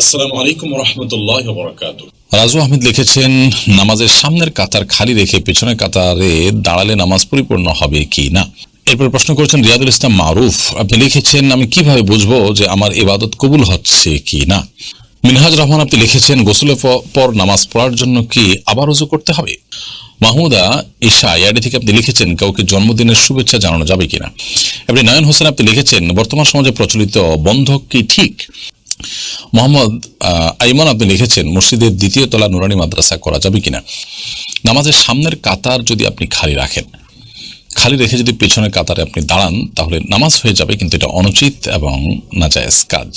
আসসালামু আলাইকুম রহমতুল্লাহ রাজু আহমেদ লিখেছেন, নামাজের সামনের কাতার খালি রেখে পেছনের কাতারে দাঁড়ালে নামাজ পরিপূর্ণ হবে কি না? এরপর প্রশ্ন করেছেন, রিয়াদুল ইসলাম মারুফ, আপনি লিখেছেন, আমি কীভাবে বুঝব যে আমার ইবাদত কবুল হচ্ছে কি না? মিনহাজ রহমান, আপনি লিখেছেন গোসলের পর নামাজ পড়ার জন্য কি আবার উজু করতে হবে? মাহমুদা ঈশা, ইয়াডি থেকে আপনি লিখেছেন, কাউকে জন্মদিনের শুভেচ্ছা জানানো যাবে কিনা আপনি নয়ন হোসেন, আপনি লিখেছেন, বর্তমান সমাজে প্রচলিত বন্ধক কি ঠিক? মোহাম্মদ আইমান আপনি লিখেছেন, মসজিদের দ্বিতীয় তলা নুরানি মাদ্রাসা করা যাবে কিনা? নামাজের সামনের কাতার যদি আপনি খালি রাখেন, খালি রেখে যদি পেছনের কাতারে আপনি দাঁড়ান, তাহলে নামাজ হয়ে যাবে, কিন্তু এটা অনুচিত এবং নাজায়েজ কাজ।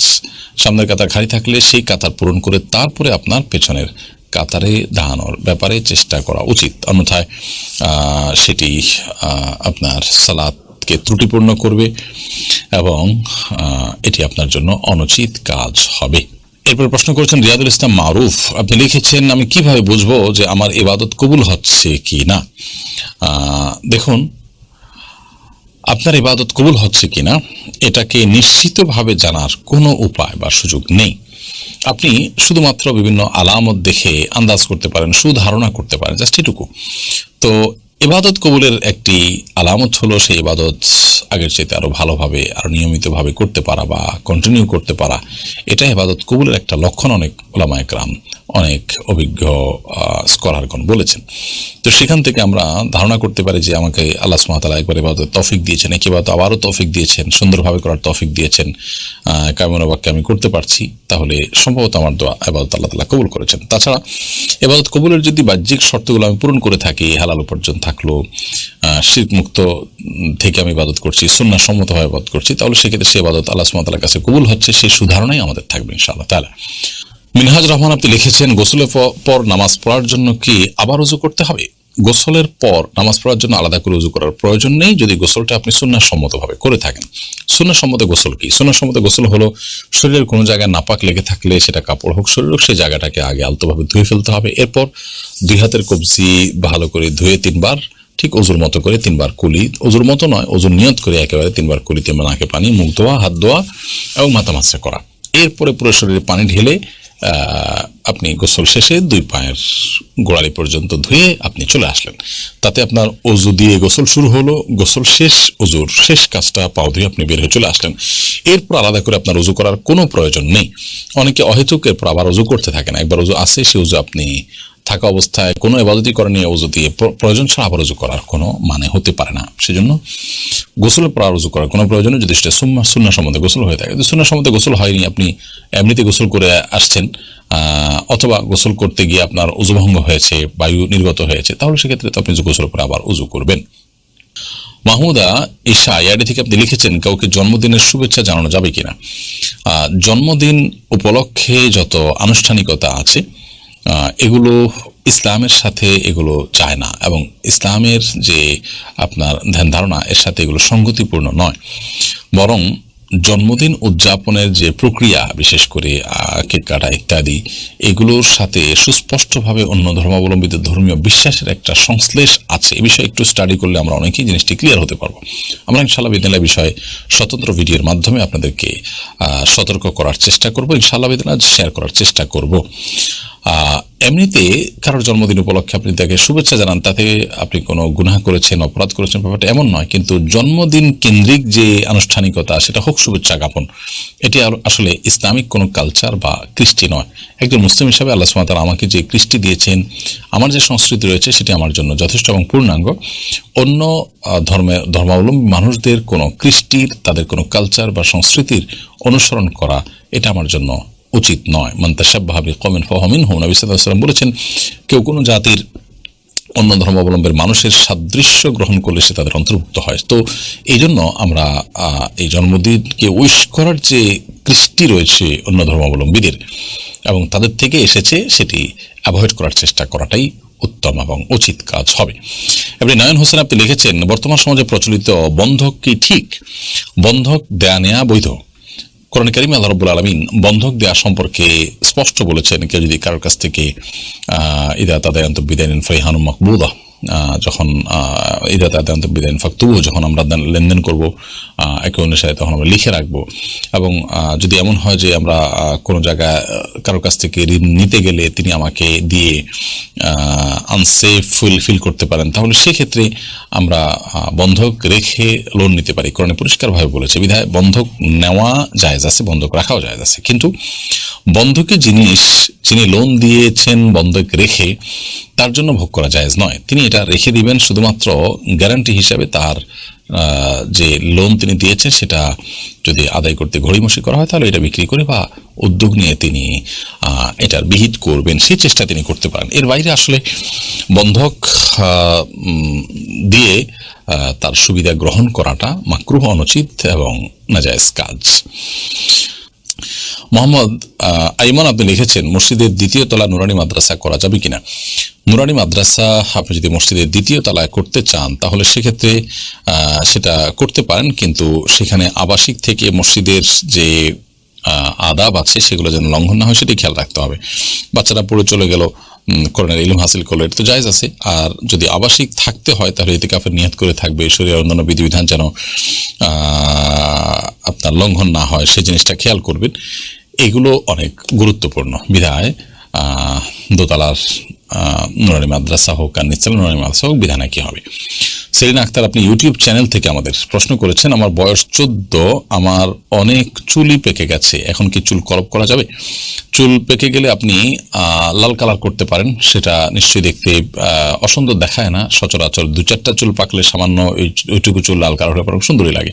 সামনের কাতার খালি থাকলে সেই কাতার পূরণ করে তারপরে আপনার পেছনের কাতারে দাঁড়ানোর ব্যাপারে চেষ্টা করা উচিত। অন্যথায় সেটি আপনার সালাদকে ত্রুটিপূর্ণ করবে এবং এটি আপনার জন্য অনুচিত কাজ হবে। এরপর প্রশ্ন করেছেন, রিয়াদুল ইসলাম মারুফ, আপনি লিখেছেন, আমি কীভাবে বুঝব যে আমার ইবাদত কবুল হচ্ছে কি না? দেখুন, আপনার ইবাদত কবুল হচ্ছে কি না, এটাকে নিশ্চিতভাবে জানার কোনো উপায় বা সুযোগ নেই। আপনি শুধুমাত্র বিভিন্ন আলামত দেখে আন্দাজ করতে পারেন, সুধারণা করতে পারেন, জাস্ট এটুকু। তো ইবাদত কবুলের একটি আলামত হলো সেই ইবাদত আগের চাইতে আরও ভালোভাবে, আরও নিয়মিতভাবে করতে পারা বা কন্টিনিউ করতে পারা। এটা ইবাদত কবুলের একটা লক্ষণ অনেক ওলামা একরাম অনেক অভিজ্ঞ স্কলারগণ বলেছেন। তো সেখান থেকে আমরা ধারণা করতে পারি যে আমাকে আল্লাহ সুমাতালা একবার এবার তফিক দিয়েছেন একেবারে তো আবারও তফিক দিয়েছেন, সুন্দরভাবে করার তফিক দিয়েছেন কামনা বাক্যে আমি করতে পারছি। তাহলে সম্ভবত আমার দোয়া এবাদত আল্লাহ তালা কবুল করেছেন। তাছাড়া এবাদত কবুলের যদি বাহ্যিক শর্তগুলো আমি পূরণ করে থাকি, হালাল উপার্জন থাকল মুক্ত থেকে আমি ইবাদত করছি সুন্না সম্মতভাবে ইবাদত করছি, তাহলে সেক্ষেত্রে সে ইবাদত আল্লাহ সুমাতালার কাছে কবুল হচ্ছে, সেই সুধারণাই আমাদের থাকবে ইনশাআল্লাহ তালা মিনহাজ রহমান আপনি লিখেছেন, গোসলের পর নামাজ পড়ার জন্য কি আবার উজু করতে হবে? গোসলের পর নামাজ পড়ার জন্য আলাদা করে উজু করার প্রয়োজন নেই যদি গোসলটা আপনি সুন্নাসম্মতভাবে করে থাকেন। সুন্নাসম্মত গোসল কি? সুন্নাসম্মত গোসল হলো শরীরের কোনো জায়গায় নাপাক লেগে থাকলে সেটা কাপড় হোক শরীর হোক, সেই জায়গাটাকে আগে আলতোভাবে ধুয়ে ফেলতে হবে। এরপর দুই হাতের কবজি ভালো করে ধুয়ে তিনবার, ঠিক অজুর মতো করে তিনবার কুলি, ওজুর মতো নয়, ওজুর নিয়ত করে একেবারে তিনবার কুলিতে নাকে পানি, মুখ ধোয়া, হাত ধোয়া এবং মাথা মাছা করা। এরপরে পুরো শরীরে পানি ঢেলে আপনি গোসল শেষে দুই পায়ের গোড়ালি পর্যন্ত ধুয়ে আপনি চলে আসলেন। তাতে আপনার অজু দিয়ে গোসল শুরু হলো। গোসল শেষ, অজুর শেষ কাজটা পাও ধুয়ে আপনি বের হয়ে চলে আসলেন। এরপর আলাদা করে আপনার অজু করার কোনো প্রয়োজন নেই। অনেকে অহেতুক, এরপর আবার অজু করতে থাকেন একবার অজু আসে সে উজু আপনি থাকা অবস্থায় কোনো এবাদতি নিয়ে অজু দিয়ে। প্র- প্রয়োজন ছাড়া আবার অজু করার কোনো মানে হতে পারে না। সেজন্য গোসলের পর আর অজু করার কোনো প্রয়োজন যদি সেটা সুন্না সম্বন্ধে গোসল হয়ে থাকে। যদি সুন্না সম্বন্ধে গোসল হয়নি, আপনি এমনিতে গোসল করে আসছেন অথবা গোসল করতে গিয়ে আপনার উজুভঙ্গ হয়েছে, বায়ু নির্গত হয়েছে, তাহলে সেক্ষেত্রে তো আপনি গোসল করে আবার উজু করবেন। মাহমুদা ঈশা ইয়াডি থেকে আপনি লিখেছেন, কাউকে জন্মদিনের শুভেচ্ছা জানানো যাবে কিনা? জন্মদিন উপলক্ষে যত আনুষ্ঠানিকতা আছে এগুলো ইসলামের সাথে এগুলো চায় না এবং ইসলামের যে আপনার ধ্যান ধারণা, এর সাথে এগুলো সঙ্গতিপূর্ণ নয়। বরং জন্মদিন উদযাপনের যে প্রক্রিয়া, বিশেষ করে কেক কাটা ইত্যাদি, এগুলোর সাথে সুস্পষ্টভাবে অন্য ধর্মাবলম্বীদের ধর্মীয় বিশ্বাসের একটা সংশ্লেষ আছে। এ বিষয়ে একটু স্টাডি করলে আমরা অনেকেই জিনিসটি ক্লিয়ার হতে পারব। আমরা ইনশাল্লাহ বিদ্যালয় বিষয়ে স্বতন্ত্র ভিডিওর মাধ্যমে আপনাদেরকে সতর্ক করার চেষ্টা করব। ইনশাল্লাহ বিদ্যালয় শেয়ার করার চেষ্টা করব। এমনিতে কারোর জন্মদিন উপলক্ষে আপনি তাকে শুভেচ্ছা জানান তাতে আপনি কোনো গুনাহ করেছেন অপরাধ করেছেন ব্যাপারটা এমন নয় কিন্তু জন্মদিন কেন্দ্রিক যে আনুষ্ঠানিকতা সেটা হোক শুভেচ্ছা জ্ঞাপন এটি আসলে ইসলামিক কোনো কালচার বা কৃষ্টি নয়। একজন মুসলিম হিসাবে আল্লাহ সুমাতার আমাকে যে কৃষ্টি দিয়েছেন আমার যে সংস্কৃতি রয়েছে সেটি আমার জন্য যথেষ্ট এবং পূর্ণাঙ্গ। অন্য আহ, ধর্মের ধর্মাবলম্বী মানুষদের কোনো কৃষ্টির তাদের কোনো কালচার বা সংস্কৃতির অনুসরণ করা এটা আমার জন্য উচিত নয়। মন্তাসাবাহাবি কমেন ফহমিন হোম নবী ওয়াসাল্লাম বলেছেন, কেউ কোনো জাতির অন্য ধর্মাবলম্বীর মানুষের সাদৃশ্য গ্রহণ করলে সে তাদের অন্তর্ভুক্ত হয়। তো এই জন্য আমরা এই জন্মদিনকে উইশ করার যে কৃষ্টি রয়েছে অন্য ধর্মাবলম্বীদের এবং তাদের থেকে এসেছে, সেটি অ্যাভয়েড করার চেষ্টা করাটাই উত্তম এবং উচিত কাজ হবে। এবারে নয়ন হোসেন আপনি লিখেছেন, বর্তমান সমাজে প্রচলিত বন্ধক কি ঠিক? বন্ধক দেয়া নেয়া বৈধ। কোরআন করিম আল্লাহ রব্বুল আলমিন বন্ধক দেওয়া সম্পর্কে স্পষ্ট বলেছেন কেউ যদি কারোর কাছ থেকে ইদা তাদের বিদায় ফৈহানু মকবুদা। আহ, যখন ইদাত আদান্ত বিদায় ইনফাক, তবুও যখন আমরা লেনদেন করব একে অন্যের সাথে তখন আমরা লিখে রাখব। এবং যদি এমন হয় যে আমরা কোনো জায়গায় কারোর কাছ থেকে ঋণ নিতে গেলে তিনি আমাকে দিয়ে আনসেফ ফিল ফিল করতে পারেন, তাহলে সেক্ষেত্রে আমরা বন্ধক রেখে লোন নিতে পারি। কোরআনে পরিষ্কারভাবে বলেছে, বিধায় বন্ধক নেওয়া জায়েজ আছে, বন্ধক রাখাও জায়েজ আছে। কিন্তু বন্ধকে জিনিস, যিনি লোন দিয়েছেন বন্ধক রেখে তার জন্য ভোগ করা জায়েজ নয়। তিনি এটা রেখে দিবেন শুধুমাত্র গ্যারান্টি হিসাবে তার যে লোন তিনি দিয়েছেন সেটা যদি আদায় করতে ঘড়িমসি করা হয় তাহলে এটা বিক্রি করে বা উদ্যোগ নিয়ে তিনি এটার বিহিত করবেন। সেই চেষ্টা তিনি করতে পারেন। এর বাইরে আসলে বন্ধক দিয়ে তার সুবিধা গ্রহণ করাটা মাকরুহ, অনুচিত এবং নাজায়েজ কাজ। মোহাম্মদ আইমান আপনি লিখেছেন, মসজিদের দ্বিতীয় তলা নুরানি মাদ্রাসা করা যাবে কিনা? নুরানি মাদ্রাসা আপনি যদি মসজিদের দ্বিতীয় তলায় করতে চান, তাহলে সেক্ষেত্রে সেটা করতে পারেন, কিন্তু সেখানে আবাসিক থেকে মসজিদের যে আদাব আছে, সেগুলো যেন লঙ্ঘন না হয় সেটাই খেয়াল রাখতে হবে। বাচ্চারা পড়ে চলে গেল করোনার ইলম হাসিল করল, এটা তো জায়জ আছে। আর যদি আবাসিক থাকতে হয়, তাহলে এতে কাফের নিয়ত করে থাকবে শরীরের অন্যান্য বিধিবিধান যেন আপনার লঙ্ঘন না হয় সেই জিনিসটা খেয়াল করবেন। এগুলো অনেক গুরুত্বপূর্ণ বিধায় দোতলার নুরানি মাদ্রাসা হোক আর নিশ্চল নুরানি মাদ্রাসা হোক, বিধানে কি হবে? সেলিনা আক্তার, আপনি ইউটিউব চ্যানেল থেকে আমাদের প্রশ্ন করেছেন, আমার বয়স চোদ্দ, আমার অনেক চুলই পেকে গেছে, এখন কি চুল কলপ করা যাবে? চুল পেকে গেলে আপনি লাল কালার করতে পারেন, সেটা নিশ্চয়ই দেখতে অসুন্দর দেখায় না, সচরাচর দু চারটা চুল পাকলে সামান্য ওইটুকু চুল লাল কালার হলে পরে সুন্দরই লাগে।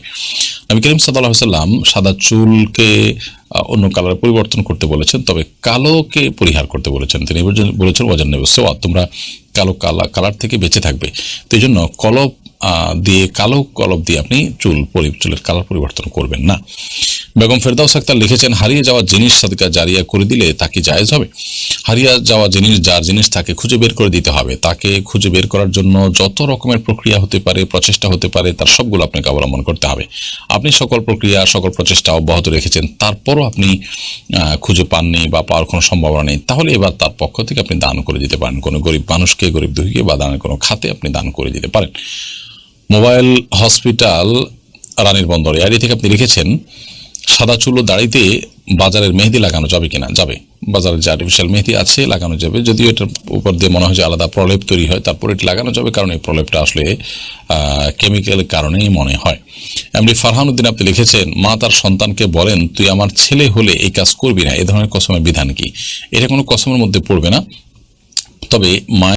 নবী করিম সাল্লাহ সাল্লাম সাদা চুলকে অন্য কালারে পরিবর্তন করতে বলেছেন, তবে কালোকে পরিহার করতে বলেছেন। তিনি বলেছেন- ওয়াজান নেবে তোমরা কালো কালা, কালার থেকে বেঁচে থাকবে। তো এই জন্য কলপ দিয়ে, কালো কলপ দিয়ে আপনি চুল চুলের কালার পরিবর্তন করবেন না। বেগম ফেরদাউস আক্তার লিখেছেন, হারিয়ে যাওয়া জিনিস সাদকা জারিয়া করে দিলে তা কি জায়েজ হবে? হারিয়ে যাওয়া জিনিস, যার জিনিস তাকে খুঁজে বের করে দিতে হবে। তাকে খুঁজে বের করার জন্য যত রকমের প্রক্রিয়া হতে পারে, প্রচেষ্টা হতে পারে, তার সবগুলো আপনাকে অবলম্বন করতে হবে। আপনি সকল প্রক্রিয়া, সকল প্রচেষ্টা অব্যাহত রেখেছেন, তারপরও আপনি খুঁজে পাননি বা পাওয়ার কোনো সম্ভাবনা নেই, তাহলে এবার তার পক্ষ থেকে আপনি দান করে দিতে পারেন। কোনো গরিব মানুষকে, গরিব দুঃখীকে বা দানের কোনো খাতে আপনি দান করে দিতে পারেন। মোবাইল হসপিটাল, রানীর বন্দর এরিয়া থেকে আপনি লিখেছেন সাদা চুল দাড়িতে বাজারের মেহেদি লাগানো যাবে কিনা? যাবে। বাজারে যে আর্টিফিশিয়াল মেহেদি আছে, লাগানো যাবে। যদিও এটার উপর দিয়ে মনে হয় যে আলাদা প্রলেপ তৈরি হয়, তারপর এটি লাগানো যাবে, কারণ এই প্রলেপটা আসলে কেমিক্যালের কারণেই মনে হয়। এমনি ফারহান উদ্দিন আপনি লিখেছেন, মা তার সন্তানকে বলেন, তুই আমার ছেলে হলে এই কাজ করবি না। এ ধরনের কসমের বিধান কি? এটা কোনো কসমের মধ্যে পড়বে না। তবে মা